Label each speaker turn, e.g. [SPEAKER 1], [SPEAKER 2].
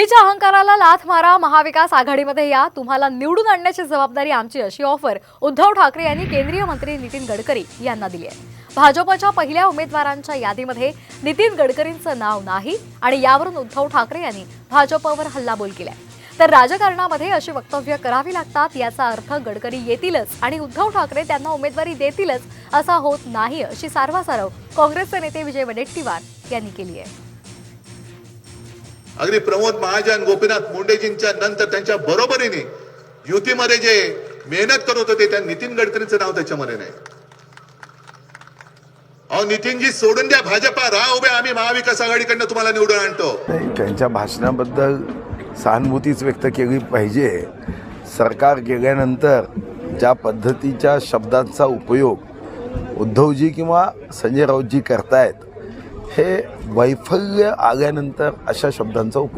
[SPEAKER 1] दिल्लीच्या अहंकाराला लाथ मारा महाविकास आघाडीमध्ये या. तुम्हाला निवडून आणण्याची जबाबदारी आमची अशी ऑफर उद्धव ठाकरे यांनी केंद्रीय मंत्री नितीन गडकरी यांना दिली आहे. भाजपच्या पहिल्या उमेदवारांच्या यादीमध्ये नितीन गडकरींचं नाव नाही आणि यावरून उद्धव ठाकरे यांनी भाजपवर हल्लाबोल केलाय. तर राजकारणामध्ये अशी वक्तव्य करावी लागतात याचा अर्थ गडकरी येतीलच आणि उद्धव ठाकरे त्यांना उमेदवारी देतीलच असा होत नाही अशी सारवासारव काँग्रेसचे नेते विजय वडेट्टीवार यांनी केली आहे.
[SPEAKER 2] अगदी प्रमोद महाजन गोपीनाथ मुंडेजींच्या नंतर त्यांच्या बरोबरीने युतीमध्ये जे मेहनत करत होते त्या नितीन गडकरींचं नाव त्याच्यामध्ये नाही. अहो नितीनजी सोडून द्या भाजपा राह उभे आम्ही महाविकास आघाडीकडनं तुम्हाला निवडून आणतो.
[SPEAKER 3] त्यांच्या भाषणाबद्दल सहानुभूतीच व्यक्त केली पाहिजे. सरकार गेल्यानंतर ज्या पद्धतीच्या शब्दांचा उपयोग उद्धवजी किंवा संजय राऊतजी करतायत हे वैफल्य आल्यानंतर अशा शब्दांचा उपयोग